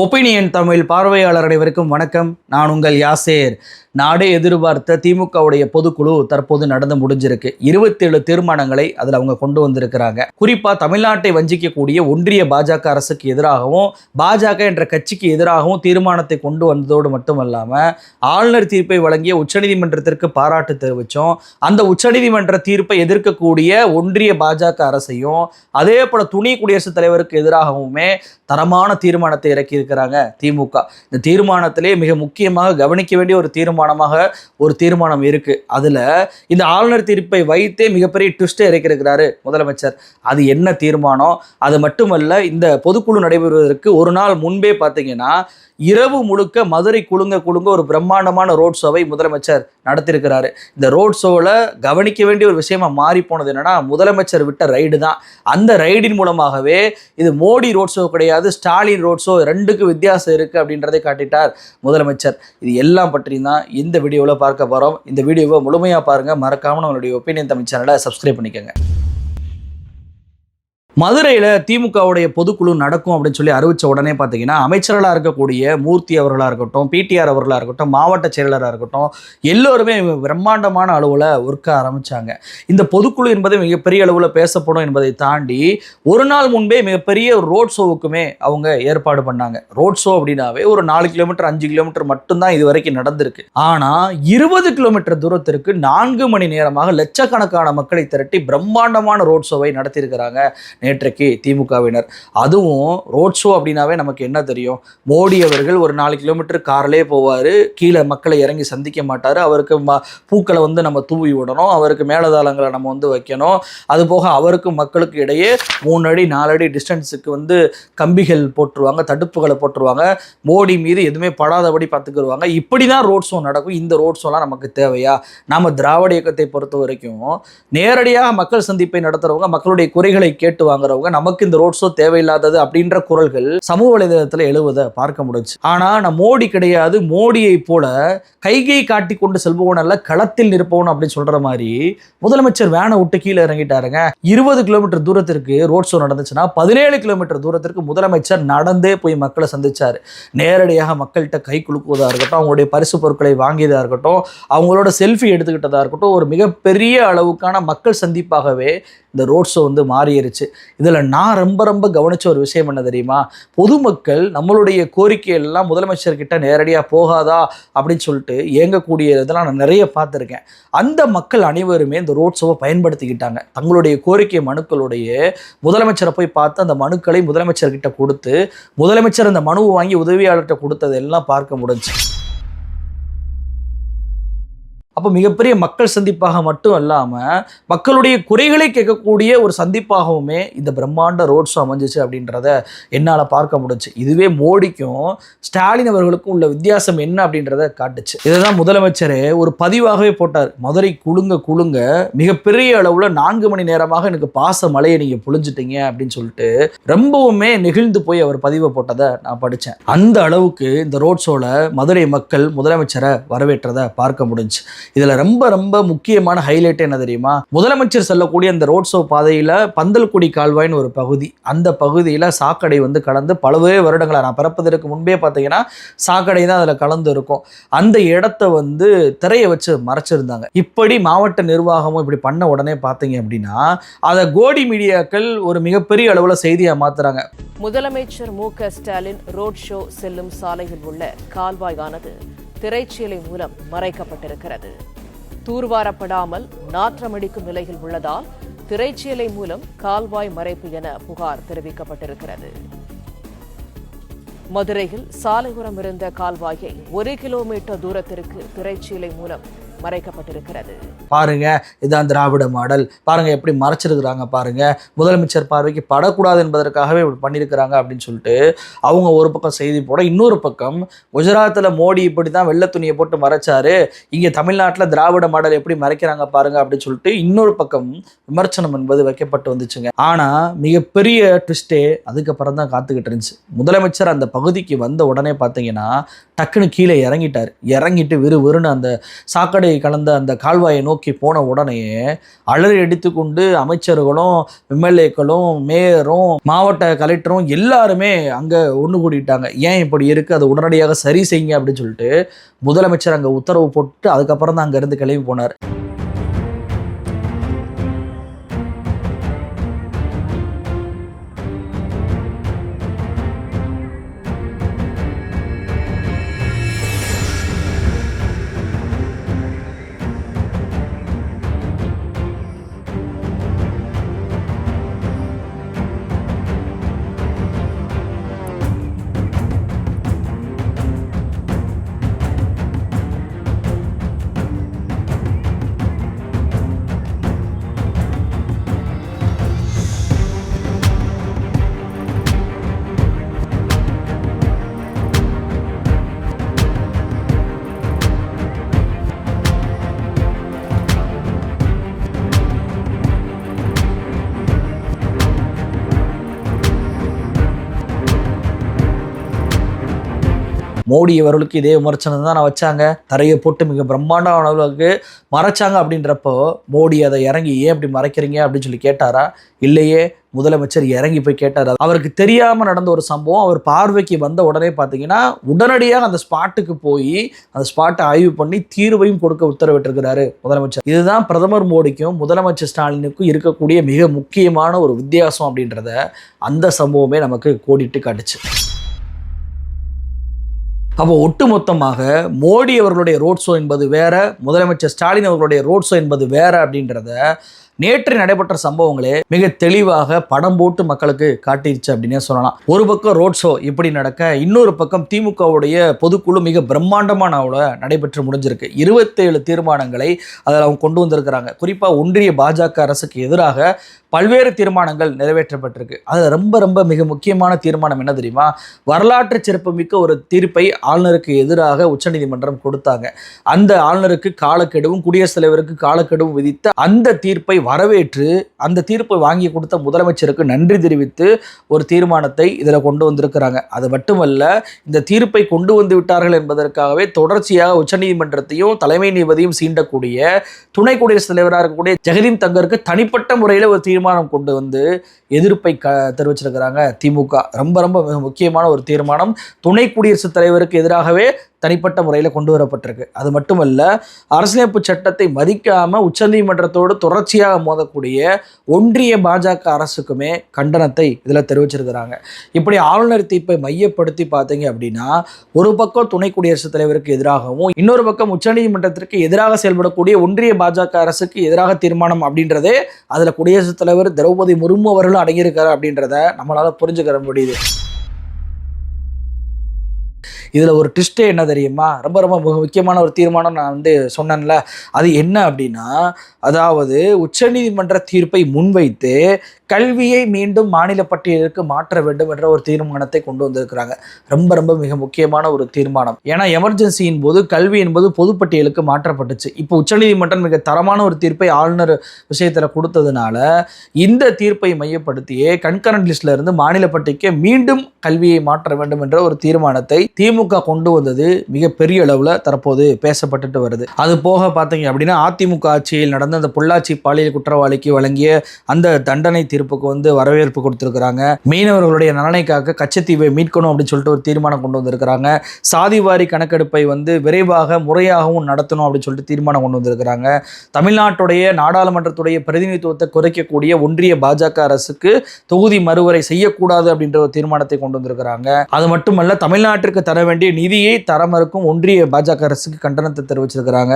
Opinion Tamil பார்வையாளர் அனைவருக்கும் வணக்கம். நான் உங்கள் யாசேர். நாடே எதிர்பார்த்த திமுகவுடைய பொதுக்குழு தற்போது நடந்து முடிஞ்சிருக்கு. இருபத்தேழு தீர்மானங்களை அதில் அவங்க கொண்டு வந்திருக்கிறாங்க. குறிப்பாக தமிழ்நாட்டை வஞ்சிக்கக்கூடிய ஒன்றிய பாஜக அரசுக்கு எதிராகவும் பாஜக என்ற கட்சிக்கு எதிராகவும் தீர்மானத்தை கொண்டு வந்ததோடு மட்டுமல்லாமல் ஆளுநர் தீர்ப்பை வழங்கிய உச்சநீதிமன்றத்திற்கு பாராட்டு தெரிவித்தோம் அந்த உச்சநீதிமன்ற தீர்ப்பை எதிர்க்கக்கூடிய ஒன்றிய பாஜக அரசையும் அதே போல் துணை குடியரசுத் தலைவருக்கு எதிராகவுமே தரமான தீர்மானத்தை இறக்கி இருக்கிறாங்க திமுக. இந்த தீர்மானத்திலே மிக முக்கியமாக கவனிக்க வேண்டிய ஒரு தீர்மானமாக ஒரு தீர்மானம் இருக்கு. அதுல இந்த ஆளுநர் தீர்ப்பை வைத்தே மிகப்பெரிய ட்விஸ்டை இறக்கியிருக்கிறாரு முதலமைச்சர். அது என்ன தீர்மானம்? அது மட்டுமல்ல இந்த பொதுக்குழு நடைபெறுவதற்கு ஒரு நாள் முன்பே பார்த்தீங்கன்னா இரவு முழுக்க மதுரை குலுங்க குழுங்க ஒரு பிரம்மாண்டமான ரோட் ஷோவை முதலமைச்சர் நடத்தியிருக்கிறாரு. இந்த ரோட் ஷோவில் கவனிக்க வேண்டிய ஒரு விஷயமா மாறி போனது என்னன்னா முதலமைச்சர் விட்ட ரைடு தான். அந்த ரைடின் மூலமாகவே இது மோடி ரோட் ஷோ கிடையாது ஸ்டாலின் ரோட் ஷோ ரெண்டுக்கு வித்தியாசம் இருக்குது அப்படின்றதை காட்டிட்டார் முதலமைச்சர். இது எல்லாம் பற்றியும் தான் இந்த வீடியோவில் பார்க்க போகிறோம் இந்த வீடியோவை முழுமையாக பாருங்கள் மறக்காமல் நம்மளுடைய ஒப்பீனியன் தமிழ் சேனலை சப்ஸ்கிரைப் பண்ணிக்கோங்க. மதுரையில் திமுகவுடைய பொதுக்குழு நடக்கும் அப்படின்னு சொல்லி அறிவித்த உடனே பார்த்தீங்கன்னா அமைச்சர்களாக இருக்கக்கூடிய மூர்த்தி அவர்களாக இருக்கட்டும் பிடிஆர் அவர்களாக இருக்கட்டும் மாவட்ட செயலராக இருக்கட்டும் எல்லோருமே பிரம்மாண்டமான அளவில் ஒர்க்க ஆரம்பித்தாங்க இந்த பொதுக்குழு என்பது மிகப்பெரிய அளவில் பேசப்படும் என்பதை தாண்டி ஒரு நாள் முன்பே மிகப்பெரிய ஒரு ரோட் ஷோவுக்குமே அவங்க ஏற்பாடு பண்ணாங்க. ரோட் ஷோ அப்படின்னாவே ஒரு நாலு கிலோமீட்டர் அஞ்சு கிலோமீட்டர் மட்டும்தான் இது வரைக்கும் நடந்திருக்கு. ஆனால் இருபது கிலோமீட்டர் தூரத்திற்கு நான்கு மணி நேரமாக லட்சக்கணக்கான மக்களை திரட்டி பிரம்மாண்டமான ரோட் ஷோவை நடத்தியிருக்கிறாங்க. நேற்றைக்கு திமுகவினர். அதுவும் ரோட் ஷோ அப்படின்னாவே நமக்கு என்ன தெரியும்? மோடி அவர்கள் ஒரு நாலு கிலோமீட்டர் கார்லேயே போவார் கீழே மக்களை இறங்கி சந்திக்க மாட்டார். அவருக்கு ம பூக்களை வந்து நம்ம தூவி விடணும். அவருக்கு மேலதாளங்களை நம்ம வந்து வைக்கணும். அது போக அவருக்கும் மக்களுக்கு இடையே மூணு அடி நாலு அடி டிஸ்டன்ஸுக்கு வந்து கம்பிகள் போட்டுருவாங்க தடுப்புகளை போட்டுருவாங்க. மோடி மீது எதுவுமே படாதபடி பார்த்துக்கிடுவாங்க இப்படி தான் ரோட் ஷோ நடக்கும். இந்த ரோட் ஷோலாம் நமக்கு தேவையா? நம்ம திராவிட இயக்கத்தை பொறுத்த வரைக்கும் நேரடியாக மக்கள் சந்திப்பை நடத்துறவங்க மக்களுடைய குறைகளை கேட்டுவாங்க வாங்குறவங்க நமக்கு இந்த ரோட் ஷோ தேவையில்லாதது அப்படின்ற குரல்கள் சமூக வலைதளத்தில் எழுவதை பார்க்க முடிஞ்சு ஆனா நான் மோடி கிடையாது மோடியை போல கைகை காட்டி கொண்டு செல்பவன் அல்ல களத்தில் நிற்பவன் அப்படின்னு சொல்ற மாதிரி முதலமைச்சர் வேனை விட்டு கீழே இறங்கிட்டாருங்க. இருபது கிலோமீட்டர் தூரத்திற்கு ரோட் ஷோ நடந்துச்சுன்னா பதினேழு கிலோமீட்டர் தூரத்திற்கு முதலமைச்சர் நடந்தே போய் மக்களை சந்திச்சாரு. நேரடியாக மக்கள்கிட்ட கை குலுக்குவதாக இருக்கட்டும் அவங்களுடைய பரிசு பொருட்களை வாங்கியதாக இருக்கட்டும் அவங்களோட செல்ஃபி எடுத்துக்கிட்டதாக இருக்கட்டும் ஒரு மிகப்பெரிய அளவுக்கான மக்கள் சந்திப்பாகவே இந்த ரோட் ஷோ வந்து மாறிடுச்சு இதில் நான் ரொம்ப ரொம்ப கவனிச்ச ஒரு விஷயம் என்ன தெரியுமா? பொதுமக்கள் நம்மளுடைய கோரிக்கை எல்லாம் முதலமைச்சர்கிட்ட நேரடியாக போகாதா அப்படின்னு சொல்லிட்டு இயங்கக்கூடிய இதெல்லாம் நான் நிறைய பார்த்துருக்கேன். அந்த மக்கள் அனைவருமே இந்த ரோட் ஷோவை பயன்படுத்திக்கிட்டாங்க. தங்களுடைய கோரிக்கை மனுக்களுடைய முதலமைச்சரை போய் பார்த்து அந்த மனுக்களை முதலமைச்சர்கிட்ட கொடுத்து முதலமைச்சர் அந்த மனுவை வாங்கி உதவியாளர்கிட்ட கொடுத்ததெல்லாம் பார்க்க முடிஞ்சு அப்போ மிகப்பெரிய மக்கள் சந்திப்பாக மட்டும் இல்லாமல் மக்களுடைய குறைகளை கேட்கக்கூடிய ஒரு சந்திப்பாகவுமே இந்த பிரம்மாண்ட ரோட் ஷோ அமைஞ்சிச்சு அப்படின்றத என்னால் பார்க்க முடிஞ்சு. இதுவே மோடிக்கும் ஸ்டாலின் அவர்களுக்கும் உள்ள வித்தியாசம் என்ன அப்படின்றத காட்டுச்சு. இதுதான் முதலமைச்சரே ஒரு பதிவாகவே போட்டார். மதுரை குழுங்க குலுங்க மிகப்பெரிய அளவில் நான்கு மணி நேரமாக எனக்கு பாச மலையை நீங்கள் புழிஞ்சிட்டீங்க அப்படின்னு சொல்லிட்டு ரொம்பவுமே நெகிழ்ந்து போய் அவர் பதிவை போட்டதை நான் படித்தேன் அந்த அளவுக்கு இந்த ரோட் ஷோவில் மதுரை மக்கள் முதலமைச்சரை வரவேற்றதை பார்க்க முடிஞ்சு. இதுல ரொம்ப ரொம்ப முக்கியமான ஹைலைட் என்ன தெரியுமா? முதலமைச்சர் செல்லக்கூடிய அந்த ரோட் ஷோ பாதையில பந்தல்குடி கால்வாய்னு ஒரு பகுதி. அந்த பகுதியில சாக்கடை வந்து கலந்து பலவே வருடங்களை நான் பிறப்பதற்கு முன்பே பார்த்தீங்கன்னா சாக்கடை தான் அதில் கலந்து இருக்கும். அந்த இடத்த வந்து திரையை வச்சு மறைச்சிருந்தாங்க. இப்படி மாவட்ட நிர்வாகமும் இப்படி பண்ண உடனே பார்த்தீங்க அப்படின்னா அதை கோடி மீடியாக்கள் ஒரு மிகப்பெரிய அளவில் செய்தியாக மாத்துறாங்க. முதலமைச்சர் மு க ஸ்டாலின் ரோட் ஷோ செல்லும் சாலையில் உள்ள கால்வாயானது திரைச்சீலை மூலம் மறைக்கப்பட்டிருக்கிறது. தூர்வாரப்படாமல் நாற்றமடிக்கும் நிலையில் உள்ளதால் திரைச்சீலை மூலம் கால்வாய் மறைப்பு என புகார் தெரிவிக்கப்பட்டிருக்கிறது. மதுரையில் சாலையோரம் இருந்த கால்வாயை ஒரு கிலோமீட்டர் தூரத்திற்கு திரைச்சீலை மூலம் மறைக்கப்பட்டிருக்கிறது. பாருங்க இதுதான் திராவிட மாடல். பாருங்க எப்படி மறைச்சிருக்கிறாங்க பாருங்க. முதலமைச்சர் பார்வைக்கு படக்கூடாது என்பதற்காகவே இப்படி பண்ணியிருக்கிறாங்க அப்படின்னு சொல்லிட்டு அவங்க ஒரு பக்கம் செய்தி போட இன்னொரு பக்கம் குஜராத்தில் மோடி இப்படி தான் வெள்ளை துணியை போட்டு மறைச்சாரு. இங்கே தமிழ்நாட்டில் திராவிட மாடல் எப்படி மறைக்கிறாங்க பாருங்க அப்படின்னு சொல்லிட்டு இன்னொரு பக்கம் விமர்சனம் என்பது வைக்கப்பட்டு வந்துச்சுங்க. ஆனால் மிகப்பெரிய ட்விஸ்டே அதுக்கப்புறம் தான் காத்துக்கிட்டு இருந்துச்சு. முதலமைச்சர் அந்த பகுதிக்கு வந்த உடனே பார்த்தீங்கன்னா டக்குன்னு கீழே இறங்கிட்டார். இறங்கிட்டு விறு விறுன்னு அந்த சாக்கடை கலந்த அந்த கால்வாயை நோக்கி போன உடனே அலறி அடித்துக்கொண்டு அமைச்சர்களும் எம்எல்ஏக்களும் மேயரும் மாவட்ட கலெக்டரும் எல்லாருமே அங்கே ஒன்று கூட்டிட்டாங்க ஏன் இப்படி இருக்குது அதை உடனடியாக சரி செய்யுங்க அப்படின்னு சொல்லிட்டு முதலமைச்சர் அங்கே உத்தரவு போட்டு அதுக்கப்புறம் தான் அங்கேருந்து கிளம்பி போனார். மோடி அவர்களுக்கு இதே விமர்சனம் தான் நான் வச்சாங்க. தரையை போட்டு மிக பிரம்மாண்டமான அளவுக்கு மறைச்சாங்க அப்படின்றப்போ மோடி அதை இறங்கி ஏன் அப்படி மறைக்கிறீங்க அப்படின்னு சொல்லி கேட்டாரா? இல்லையே முதலமைச்சர் இறங்கி போய் கேட்டார். அவருக்கு தெரியாமல் நடந்த ஒரு சம்பவம் அவர் பார்வைக்கு வந்த உடனே பார்த்தீங்கன்னா உடனடியாக அந்த ஸ்பாட்டுக்கு போய் அந்த ஸ்பாட்டை ஆய்வு பண்ணி தீர்வையும் கொடுக்க உத்தரவிட்டிருக்கிறாரு முதலமைச்சர். இதுதான் பிரதமர் மோடிக்கும் முதலமைச்சர் ஸ்டாலினுக்கும் இருக்கக்கூடிய மிக முக்கியமான ஒரு வித்தியாசம் அப்படின்றத அந்த சம்பவமே நமக்கு கோடிட்டு காட்டுச்சு. அப்போ ஒட்டுமொத்தமாக மோடி அவர்களுடைய ரோட் ஷோ என்பது வேற முதலமைச்சர் ஸ்டாலின் அவர்களுடைய ரோட் ஷோ என்பது வேற அப்படின்றத நேற்று நடைபெற்ற சம்பவங்களே மிக தெளிவாக படம் போட்டு மக்களுக்கு காட்டிருச்சு அப்படின்னே சொல்லலாம். ஒரு பக்கம் ரோட் ஷோ இப்படி நடக்க இன்னொரு பக்கம் திமுகவுடைய பொதுக்குழு மிக பிரம்மாண்டமான அளவுல நடைபெற்று முடிஞ்சிருக்கு. இருபத்தேழு தீர்மானங்களை அதில் அவங்க கொண்டு வந்திருக்கிறாங்க. குறிப்பாக ஒன்றிய பாஜக அரசுக்கு எதிராக பல்வேறு தீர்மானங்கள் நிறைவேற்றப்பட்டிருக்கு. அதில் ரொம்ப ரொம்ப மிக முக்கியமான தீர்மானம் என்ன தெரியுமா? வரலாற்று சிறப்புமிக்க ஒரு தீர்ப்பை ஆளுநருக்கு எதிராக உச்சநீதிமன்றம் கொடுத்தாங்க. அந்த ஆளுநருக்கு காலக்கெடுவும் குடியரசுத் தலைவருக்கு காலக்கெடுவும் விதித்த அந்த தீர்ப்பை வரவேற்று அந்த தீர்ப்பை வாங்கி கொடுத்த முதலமைச்சருக்கு நன்றி தெரிவித்து ஒரு தீர்மானத்தை இதில் கொண்டு வந்திருக்கிறாங்க. அது மட்டுமல்ல இந்த தீர்ப்பை கொண்டு வந்து விட்டார்கள் என்பதற்காகவே தொடர்ச்சியாக உச்சநீதிமன்றத்தையும் தலைமை நீதிபதியும் சீண்டக்கூடிய துணை குடியரசுத் தலைவராக இருக்கக்கூடிய ஜெகதீம் தங்கருக்கு தனிப்பட்ட முறையில் ஒரு தீர்மானம் கொண்டு வந்து எதிர்ப்பை க தெரிவிச்சிருக்கிறாங்க. திமுக. ரொம்ப ரொம்ப மிக முக்கியமான ஒரு தீர்மானம். துணை குடியரசுத் தலைவருக்கு எதிராகவே தனிப்பட்ட முறையில் கொண்டு வரப்பட்டிருக்கு. அது மட்டுமல்ல அரசியலமைப்பு சட்டத்தை மதிக்காமல் உச்சநீதிமன்றத்தோடு தொடர்ச்சியாக மோதக்கூடிய ஒன்றிய பாஜக அரசுக்குமே கண்டனத்தை இதில் தெரிவிச்சிருக்கிறாங்க. இப்படி ஆளுநர் தீர்ப்பை மையப்படுத்தி பார்த்தீங்க அப்படின்னா ஒரு பக்கம் துணை குடியரசுத் தலைவருக்கு எதிராகவும் இன்னொரு பக்கம் உச்சநீதிமன்றத்திற்கு எதிராக செயல்படக்கூடிய ஒன்றிய பாஜக அரசுக்கு எதிராக தீர்மானம் அப்படின்றதே அதில் குடியரசுத் தலைவர் திரௌபதி முர்மு அவர்களும் அடங்கியிருக்காரு அப்படின்றத நம்மளால புரிஞ்சுக்கிற முடியுது. இதில் ஒரு ட்விஸ்ட்டே என்ன தெரியுமா? ரொம்ப ரொம்ப மிக முக்கியமான ஒரு தீர்மானம் நான் வந்து சொன்னேன்ல. அது என்ன அப்படின்னா அதாவது உச்சநீதிமன்ற தீர்ப்பை முன்வைத்து கல்வியை மீண்டும் மாநில பட்டியலுக்கு மாற்ற வேண்டும் என்ற ஒரு தீர்மானத்தை கொண்டு வந்திருக்கிறாங்க. ரொம்ப ரொம்ப மிக முக்கியமான ஒரு தீர்மானம். ஏன்னா எமர்ஜென்சியின் போது கல்வி என்பது பொதுப்பட்டியலுக்கு மாற்றப்பட்டுச்சு. இப்போ உச்சநீதிமன்றம் மிக தரமான ஒரு தீர்ப்பை ஆளுநர் விஷயத்தில் கொடுத்ததுனால இந்த தீர்ப்பை மையப்படுத்தியே கண்கரண்ட் லிஸ்ட்ல இருந்து மாநில பட்டிக்கு மீண்டும் கல்வியை மாற்ற வேண்டும் என்ற ஒரு தீர்மானத்தை திமுக திமுக கொண்டு வந்தது மிகப்பெரிய அளவில் தற்போது பேசப்பட்டுட்டு வருது. அது போக பார்த்தீங்க அப்படின்னா அதிமுக ஆட்சியில் நடந்த அந்த பொள்ளாச்சி பாலியல் குற்றவாளிக்கு வழங்கிய அந்த தண்டனை தீர்ப்புக்கு வந்து வரவேற்பு கொடுத்துருக்குறாங்க. மீனவர்களுடைய நலனை காக்க கச்சத்தீவை மீட்கணும் அப்படின்னு சொல்லிட்டு ஒரு தீர்மானம் கொண்டு வந்திருக்கிறாங்க. சாதிவாரி கணக்கெடுப்பை வந்து விரைவாக முறையாகவும் நடத்தணும் அப்படின்னு சொல்லிட்டு தீர்மானம் கொண்டு வந்திருக்கிறாங்க. தமிழ்நாட்டுடைய நாடாளுமன்றத்துடைய பிரதிநிதித்துவத்தை குறைக்கக்கூடிய ஒன்றிய பாஜக அரசுக்கு தொகுதி மறுவரை செய்யக்கூடாது அப்படின்ற ஒரு தீர்மானத்தை கொண்டு வந்திருக்கிறாங்க. அது மட்டுமல்ல தமிழ்நாட்டிற்கு தர வேண்டிய நிதியை தர மறுக்கும் ஒன்றிய பாஜக அரசுக்கு கண்டனத்தை தெரிவிச்சிருக்கிறாங்க.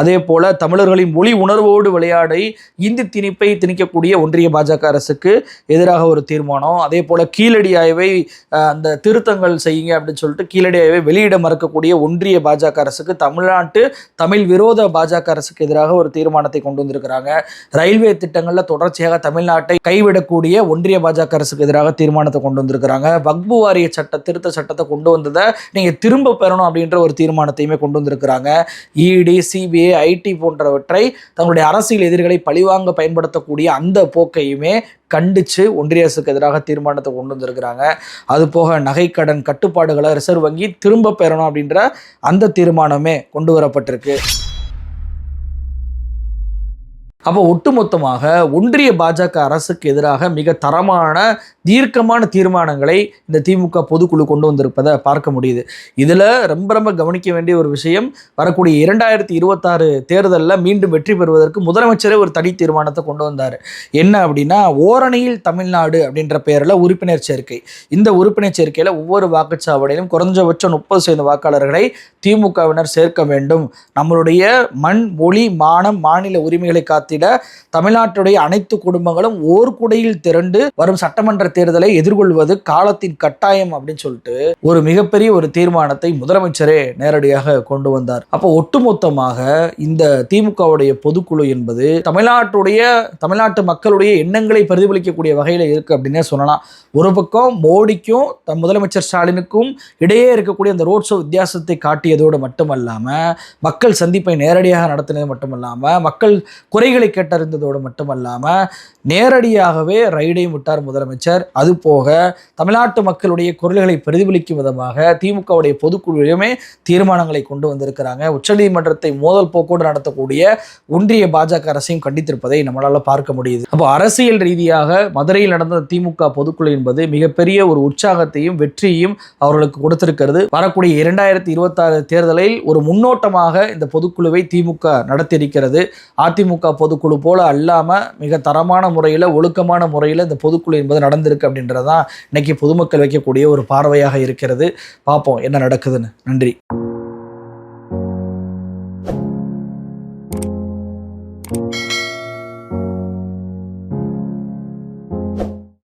அதே போல தமிழர்களின் மொழி உணர்வோடு விளையாடி இந்தி திணிப்பை திணிக்கக்கூடிய ஒன்றிய பாஜக அரசுக்கு எதிராக ஒரு தீர்மானம். அதே போல கீழடி ஆய்வை அந்த திருத்தங்கள் செய்யுங்க அப்படின்னு சொல்லிட்டு கீழடி ஆய்வை வெளியிட மறுக்கக்கூடிய ஒன்றிய பாஜக அரசுக்கு தமிழ்நாட்டு தமிழ் விரோத பாஜக அரசுக்கு எதிராக ஒரு தீர்மானத்தை கொண்டு வந்திருக்கிறாங்க. ரயில்வே திட்டங்களில் தொடர்ச்சியாக தமிழ்நாட்டை கைவிடக்கூடிய ஒன்றிய பாஜக அரசுக்கு எதிராக தீர்மானத்தை கொண்டு வந்திருக்கிறாங்க. வக்பு வாரிய சட்ட திருத்த சட்டத்தை கொண்டு வந்ததை நீங்கள் திரும்ப பெறணும் அப்படின்ற ஒரு தீர்மானத்தையுமே கொண்டு வந்திருக்கிறாங்க. இடி சிபிஐ ஐடி போன்றவற்றை தங்களுடைய அரசியல் எதிரிகளை பழிவாங்க பயன்படுத்தக்கூடிய அந்த போக்கையுமே கண்டித்து ஒன்றிய அரசுக்கு எதிராக தீர்மானத்தை கொண்டு வந்திருக்கிறாங்க. அதுபோக நகைக்கடன் கட்டுப்பாடுகளை ரிசர்வ் வங்கி திரும்ப பெறணும் அப்படின்ற அந்த தீர்மானமே கொண்டு வரப்பட்டிருக்கு. அப்போ ஒட்டுமொத்தமாக ஒன்றிய பாஜக அரசுக்கு எதிராக மிக தரமான தீர்க்கமான தீர்மானங்களை இந்த திமுக பொதுக்குழு கொண்டு வந்திருப்பதை பார்க்க முடியுது. இதில் ரொம்ப ரொம்ப கவனிக்க வேண்டிய ஒரு விஷயம் வரக்கூடிய இரண்டாயிரத்தி இருபத்தாறு தேர்தலில் மீண்டும் வெற்றி பெறுவதற்கு முதலமைச்சரே ஒரு தனி தீர்மானத்தை கொண்டு வந்தார். என்ன அப்படின்னா ஓரணியில் தமிழ்நாடு அப்படின்ற பெயரில் உறுப்பினர் சேர்க்கை. இந்த உறுப்பினர் சேர்க்கையில் ஒவ்வொரு வாக்குச்சாவடியிலும் குறைஞ்சபட்சம் முப்பது சதவீத வாக்காளர்களை திமுகவினர் சேர்க்க வேண்டும். நம்மளுடைய மண் மொழி மானம் மாநில உரிமைகளை காத்திட தமிழ்நாட்டுடைய அனைத்து குடும்பங்களும் ஓர் குடையில் திரண்டு வரும் சட்டமன்ற தேர்தலை எதிர்கொள்வது காலத்தின் கட்டாயம் அப்படின்னு சொல்லிட்டு ஒரு மிகப்பெரிய ஒரு தீர்மானத்தை முதலமைச்சரே நேரடியாக கொண்டு வந்தார். அப்போ ஒட்டுமொத்தமாக இந்த திமுகவுடைய பொதுக்குழு என்பது தமிழ்நாட்டுடைய தமிழ்நாட்டு மக்களுடைய எண்ணங்களை பிரதிபலிக்கக்கூடிய வகையில் இருக்கு அப்படின்னே சொல்லலாம். ஒரு பக்கம் மோடிக்கும் தம் முதலமைச்சர் ஸ்டாலினுக்கும் இடையே இருக்கக்கூடிய அந்த ரோட் ஷோ வித்தியாசத்தை காட்டியதோடு மட்டுமல்லாமல் மக்கள் சந்திப்பை நேரடியாக நடத்தினது மட்டுமல்லாமல் மக்கள் குறைகள் செய்திகளை கேட்டறிந்ததோடு மட்டுமல்லாமல் நேரடியாகவே ரைடையும் விட்டார் முதலமைச்சர். அதுபோக தமிழ்நாட்டு மக்களுடைய குரல்களை பிரதிபலிக்கும் விதமாக திமுகவுடைய பொதுக்குழுவிலுமே தீர்மானங்களை கொண்டு வந்திருக்கிறாங்க. உச்சநீதிமன்றத்தை மோதல் போக்கோடு நடத்தக்கூடிய ஒன்றிய பாஜக அரசையும் கண்டித்திருப்பதை நம்மளால் பார்க்க முடியுது. அப்போ அரசியல் ரீதியாக மதுரையில் நடந்த திமுக பொதுக்குழு என்பது மிகப்பெரிய ஒரு உற்சாகத்தையும் வெற்றியையும் அவர்களுக்கு கொடுத்திருக்கிறது. வரக்கூடிய இரண்டாயிரத்தி இருபத்தாறு தேர்தலில் ஒரு முன்னோட்டமாக இந்த பொதுக்குழுவை திமுக நடத்தியிருக்கிறது. அதிமுக பொது பொதுக்குழு போல் அல்லாமல் மிக தரமான முறையில் ஒழுக்கமான முறையில் இந்த பொதுக்குழு என்பது நடந்திருக்கு அப்படின்றதான் இன்னைக்கு பொதுமக்கள் வைக்கக்கூடிய ஒரு பார்வையாக இருக்கிறது. பார்ப்போம் என்ன நடக்குதுன்னு. நன்றி.